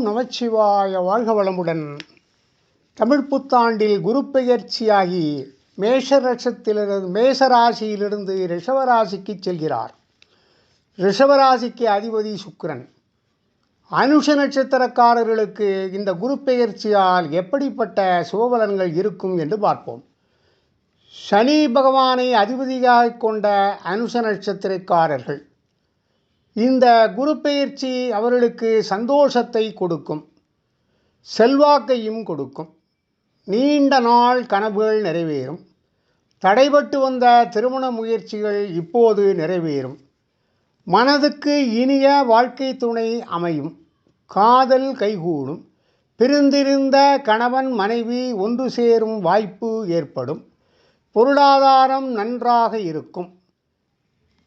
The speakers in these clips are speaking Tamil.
ஓம் நமச்சிவாய வாழ்க வளமுடன். தமிழ் புத்தாண்டில் குரு பெயர்ச்சியாகி மேஷரட்சத்திலிருந்து மேஷராசியிலிருந்து ரிஷவராசிக்கு செல்கிறார். ரிஷவராசிக்கு அதிபதி சுக்கிரன். அனுஷ நட்சத்திரக்காரர்களுக்கு இந்த குரு பெயர்ச்சியால் எப்படிப்பட்ட சுபபலன்கள் இருக்கும் என்று பார்ப்போம். சனி பகவானை அதிபதியாக கொண்ட அனுஷ நட்சத்திரக்காரர்கள். இந்த குரு பயிற்சி அவர்களுக்கு சந்தோஷத்தை கொடுக்கும் செல்வாக்கையும் கொடுக்கும். நீண்ட நாள் கனவுகள் நிறைவேறும். தடைபட்டு வந்த திருமண முயற்சிகள் இப்போது நிறைவேறும். மனதுக்கு இனிய வாழ்க்கை துணை அமையும். காதல் கைகூடும். பிரிந்திருந்த கணவன் மனைவி ஒன்று சேரும் வாய்ப்பு ஏற்படும். பொருளாதாரம் நன்றாக இருக்கும்.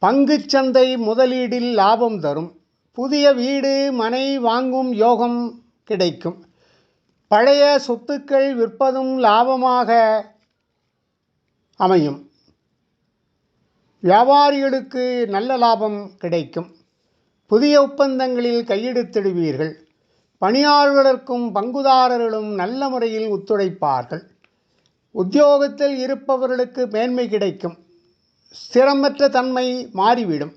பங்குச்சந்தை முதலீடில் லாபம் தரும். புதிய வீடு மனை வாங்கும் யோகம் கிடைக்கும். பழைய சொத்துக்கள் விற்பதும் லாபமாக அமையும். வியாபாரிகளுக்கு நல்ல லாபம் கிடைக்கும். புதிய ஒப்பந்தங்களில் கையெழுத்திடுவீர்கள். பணியாளர்களுக்கும் பங்குதாரர்களும் நல்ல முறையில் ஒத்துழைப்பார்கள். உத்தியோகத்தில் இருப்பவர்களுக்கு மேன்மை கிடைக்கும். ஸ்திரமற்ற தன்மை மாறிவிடும்.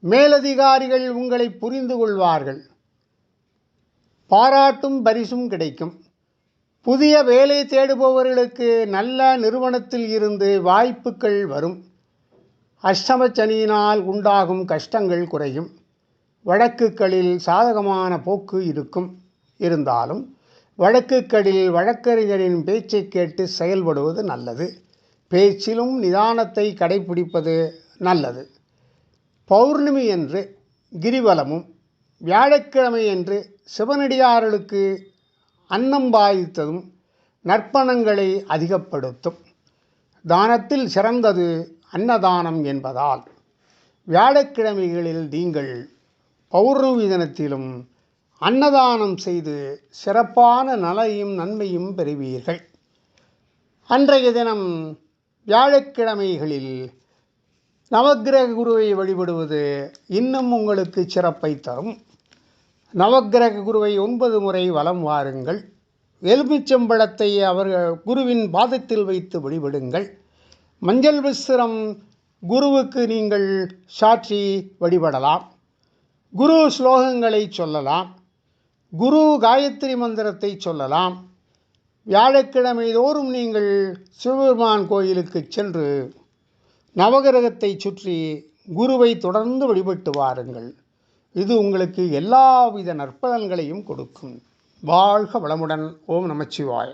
மேலதிகாரிகள் உங்களை புரிந்து கொள்வார்கள் பாராட்டும் பரிசும் கிடைக்கும். புதிய வேலை தேடுபவர்களுக்கு நல்ல நிறுவனத்தில் இருந்து வாய்ப்புகள் வரும். அஷ்டமச்சனியினால் உண்டாகும் கஷ்டங்கள் குறையும். வழக்குகளில் சாதகமான போக்கு இருக்கும். இருந்தாலும் வழக்குகளில் வழக்கறிஞரின் பேச்சை கேட்டு செயல்படுவது நல்லது. பேச்சிலும் நிதானத்தை கடைபிடிப்பது நல்லது. பௌர்ணமி என்று கிரிவலமும் வியாழக்கிழமை என்று சிவனடியார்களுக்கு அன்னம் பாதித்ததும் நற்பணங்களை அதிகப்படுத்தும். தானத்தில் சிறந்தது அன்னதானம் என்பதால் வியாழக்கிழமைகளில் நீங்கள் பௌர்ணமி தினத்திலும் அன்னதானம் செய்து சிறப்பான நலையும் நன்மையும் பெறுவீர்கள். அன்றைய தினம் வியாழக்கிழமைகளில் நவக்கிரக குருவை வழிபடுவது இன்னும் உங்களுக்கு சிறப்பை தரும். நவக்கிரக குருவை ஒன்பது முறை வலம் வாருங்கள். எலுமிச்சம்பழத்தை அவர்கள் குருவின் பாதத்தில் வைத்து வழிபடுங்கள். மஞ்சள் விசிரம் குருவுக்கு நீங்கள் சாற்றி வழிபடலாம். குரு ஸ்லோகங்களை சொல்லலாம். குரு காயத்ரி மந்திரத்தை சொல்லலாம். வியாழக்கிழமை தோறும் நீங்கள் சிவபெருமான் கோயிலுக்கு சென்று நவகிரகத்தை சுற்றி குருவை தொடர்ந்து வழிபட்டு வாருங்கள். இது உங்களுக்கு எல்லாவித நற்பலன்களையும் கொடுக்கும். வாழ்க வளமுடன். ஓம் நமச்சிவாய